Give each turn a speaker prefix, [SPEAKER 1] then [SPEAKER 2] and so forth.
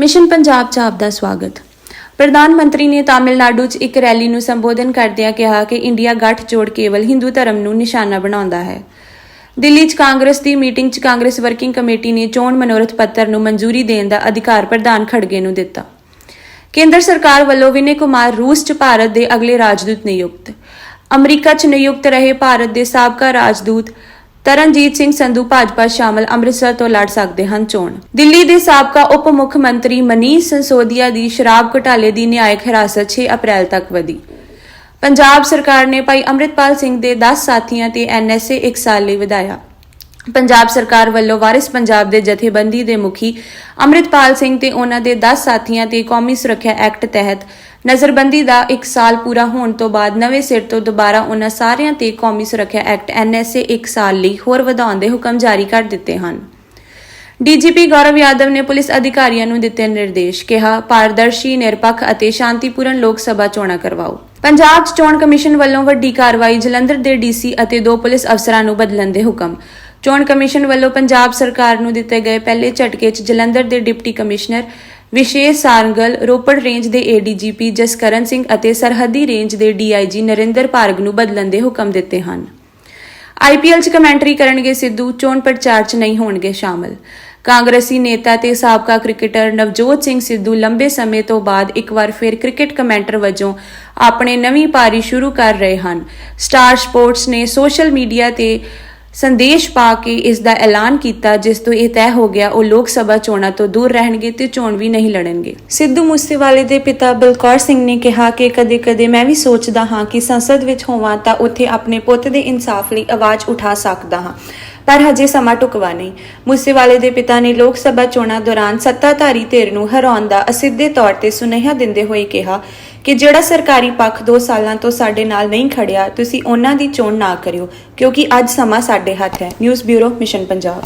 [SPEAKER 1] Mission Punjab 'ਚ ਆਪ ਦਾ ਸਵਾਗਤ। ਪ੍ਰਧਾਨ ਮੰਤਰੀ ਨੇ ਤਾਮਿਲਨਾਡੂ 'ਚ ਇੱਕ ਰੈਲੀ ਨੂੰ ਸੰਬੋਧਨ ਕਰਦਿਆਂ ਕਿਹਾ ਕਿ ਇੰਡੀਆ ਗੱਠ ਜੋੜ ਕੇਵਲ ਹਿੰਦੂ ਧਰਮ ਨੂੰ ਨਿਸ਼ਾਨਾ ਬਣਾਉਂਦਾ ਹੈ। ਦਿੱਲੀ 'ਚ ਕਾਂਗਰਸ ਦੀ ਮੀਟਿੰਗ 'ਚ ਕਾਂਗਰਸ ਵਰਕਿੰਗ ਕਮੇਟੀ ਨੇ ਚੋਣ ਮਨੋਰਥ ਪੱਤਰ ਨੂੰ ਮਨਜ਼ੂਰੀ ਦੇਣ ਦਾ ਅਧਿਕਾਰ ਪ੍ਰਧਾਨ ਖੜਗੇ ਨੂੰ ਦਿੱਤਾ। ਕੇਂਦਰ ਸਰਕਾਰ ਵੱਲੋਂ ਵਿਨੇ ਕੁਮਾਰ ਰੂਸ 'ਚ ਭਾਰਤ ਦੇ ਅਗਲੇ ਰਾਜਦੂਤ ਨਿਯੁਕਤ। ਅਮਰੀਕਾ 'ਚ ਨਿਯੁਕਤ ਰਹੇ ਭਾਰਤ ਦੇ ਸਾਬਕਾ ਰਾਜਦੂਤ ਤਰਨਜੀਤ ਸਿੰਘ ਸੰਧੂ ਭਾਜਪਾ ਸ਼ਾਮਲ ਅੰਮ੍ਰਿਤਸਰ ਤੋਂ ਲੜ ਸਕਦੇ ਹਨ ਚੋਣ। ਦਿੱਲੀ ਦੇ ਸਾਬਕਾ ਉਪ ਮੁੱਖ ਮੰਤਰੀ ਮਨੀਸ਼ ਸੰਸੋਦੀਆ ਦੀ ਸ਼ਰਾਬ ਘੁਟਾਲੇ ਦੀ ਨਿਆਇਕ ਹਿਰਾਸਤ 6 ਅਪ੍ਰੈਲ ਤੱਕ ਵਧੀ। ਪੰਜਾਬ ਸਰਕਾਰ ਨੇ ਭਾਈ ਅੰਮ੍ਰਿਤਪਾਲ ਸਿੰਘ ਦੇ 10 ਸਾਥੀਆਂ ਤੇ ਐਨਐਸਏ 1 ਸਾਲ ਲਈ ਵਧਾਇਆ। ਪੰਜਾਬ ਸਰਕਾਰ ਵੱਲੋਂ ਵਾਰਿਸ ਪੰਜਾਬ ਦੇ ਜਥੇਬੰਦੀ ਦੇ ਮੁਖੀ ਅੰਮ੍ਰਿਤਪਾਲ ਸਿੰਘ ਤੇ ਉਹਨਾਂ ਦੇ 10 ਸਾਥੀਆਂ ਤੇ ਕੌਮੀ ਸੁਰੱਖਿਆ ਐਕਟ ਤਹਿਤ ਨਜ਼ਰਬੰਦੀ ਦਾ 1 ਸਾਲ ਪੂਰਾ ਹੋਣ ਤੋਂ ਬਾਅਦ ਨਵੇਂ ਸਿਰ ਤੋਂ ਦੁਬਾਰਾ ਉਹਨਾਂ ਸਾਰਿਆਂ ਤੇ ਕੌਮੀ ਸੁਰੱਖਿਆ ਐਕਟ ਐਨਐਸਏ 1 ਸਾਲ ਲਈ ਹੋਰ ਵਧਾਉਣ ਦੇ ਹੁਕਮ ਜਾਰੀ ਕਰ ਦਿੱਤੇ ਹਨ। ਡੀਜੀਪੀ ਗੌਰਵ ਯਾਦਵ ਨੇ ਪੁਲਿਸ ਅਧਿਕਾਰੀਆਂ ਨੂੰ ਦਿੱਤੇ ਨਿਰਦੇਸ਼ ਕਿਹਾ, ਪਾਰਦਰਸ਼ੀ, ਨਿਰਪੱਖ ਅਤੇ ਸ਼ਾਂਤੀਪੂਰਨ ਲੋਕ ਸਭਾ ਚੋਣਾਂ ਕਰਵਾਓ। ਪੰਜਾਬ ਚੋਣ ਕਮਿਸ਼ਨ ਵੱਲੋਂ ਵੱਡੀ ਕਾਰਵਾਈ ਜਲੰਧਰ ਦੇ ਡੀਸੀ ਅਤੇ ਦੋ ਪੁਲਿਸ ਅਫਸਰਾਂ ਨੂੰ ਬਦਲਣ ਦੇ ਹੁਕਮ। ਚੋਣ ਕਮਿਸ਼ਨ ਵੱਲੋਂ ਪੰਜਾਬ ਸਰਕਾਰ ਨੂੰ ਦਿੱਤੇ ਗਏ ਪਹਿਲੇ ਝਟਕੇ 'ਚ ਜਲੰਧਰ ਦੇ deputy commissioner Vishesh Sarangal, Ropar range ਦੇ ਏਡੀਜੀਪੀ ਜਸਕਰਨ ਸਿੰਘ ਅਤੇ ਸਰਹੱਦੀ ਰੇਂਜ ਦੇ ਡੀਆਈਜੀ ਨਰਿੰਦਰ ਭਾਰਗ ਨੂੰ ਬਦਲਣ ਦੇ ਹੁਕਮ ਦਿੱਤੇ ਹਨ। ਆਈਪੀਐਲ 'ਚ ਕਮੈਂਟਰੀ ਕਰਨਗੇ ਸਿੱਧੂ, ਚੋਣ ਪ੍ਰਚਾਰ 'ਚ ਨਹੀਂ ਹੋਣਗੇ ਸ਼ਾਮਲ। ਕਾਂਗਰਸੀ ਨੇਤਾ ਤੇ ਸਾਬਕਾ ਕ੍ਰਿਕਟਰ ਨਵਜੋਤ ਸਿੰਘ ਸਿੱਧੂ ਲੰਬੇ ਸਮੇਂ ਤੋਂ ਬਾਅਦ ਇੱਕ ਵਾਰ ਫਿਰ ਕ੍ਰਿਕਟ ਕਮੈਂਟਰ ਵਜੋਂ ਆਪਣੇ ਨਵੀਂ ਪਾਰੀ ਸ਼ੁਰੂ ਕਰ ਰਹੇ ਹਨ। ਸਟਾਰ ਸਪੋਰਟਸ ਨੇ ਸੋਸ਼ਲ ਮੀਡੀਆ ਤੇ ਸੰਦੇਸ਼ ਪਾ ਕੇ ਇਸ ਦਾ ਐਲਾਨ ਕੀਤਾ, ਜਿਸ ਤੋਂ ਇਹ ਤੈਅ ਹੋ ਗਿਆ, ਉਹ ਲੋਕ ਸਭਾ ਚੋਣਾਂ ਤੋਂ ਦੂਰ ਰਹਿਣਗੇ ਤੇ ਚੋਣ ਵੀ ਨਹੀਂ ਲੜਨਗੇ। ਸਿੱਧੂ ਮੂਸੇਵਾਲੇ ਦੇ ਪਿਤਾ ਬਲਕੌਰ ਸਿੰਘ ਨੇ ਕਿਹਾ ਕਿ ਕਦੇ-ਕਦੇ ਮੈਂ ਵੀ ਸੋਚਦਾ ਹਾਂ ਕਿ ਸੰਸਦ ਵਿੱਚ ਹੋਵਾਂ ਤਾਂ ਉੱਥੇ ਆਪਣੇ ਪੁੱਤ ਦੇ ਇਨਸਾਫ ਲਈ ਆਵਾਜ਼ ਉਠਾ ਸਕਦਾ ਹਾਂ, ਪਰ ਹਜੇ ਸਮਾਂ ਟੁਕਵਾ ਨਹੀਂ। ਮੂਸੇਵਾਲੇ ਦੇ ਪਿਤਾ ਨੇ ਲੋਕ ਸਭਾ ਚੋਣਾਂ ਦੌਰਾਨ ਸੱਤਾਧਾਰੀ ਧਿਰ ਨੂੰ ਹਰਾਉਣ ਦਾ ਅਸਿੱਧੇ ਤੌਰ ਤੇ ਸੁਨੇਹਾ ਦਿੰਦੇ ਹੋਏ ਕਿਹਾ ਕਿ ਜਿਹੜਾ ਸਰਕਾਰੀ ਪੱਖ 2 ਸਾਲਾਂ ਤੋਂ ਸਾਡੇ ਨਾਲ ਨਹੀਂ ਖੜਿਆ, ਤੁਸੀਂ ਉਹਨਾਂ ਦੀ ਚੋਣ ਨਾ ਕਰਿਓ, ਕਿਉਂਕਿ ਅੱਜ ਸਮਾਂ ਸਾਡੇ ਹੱਥ ਹੈ। News bureau, mission Punjab.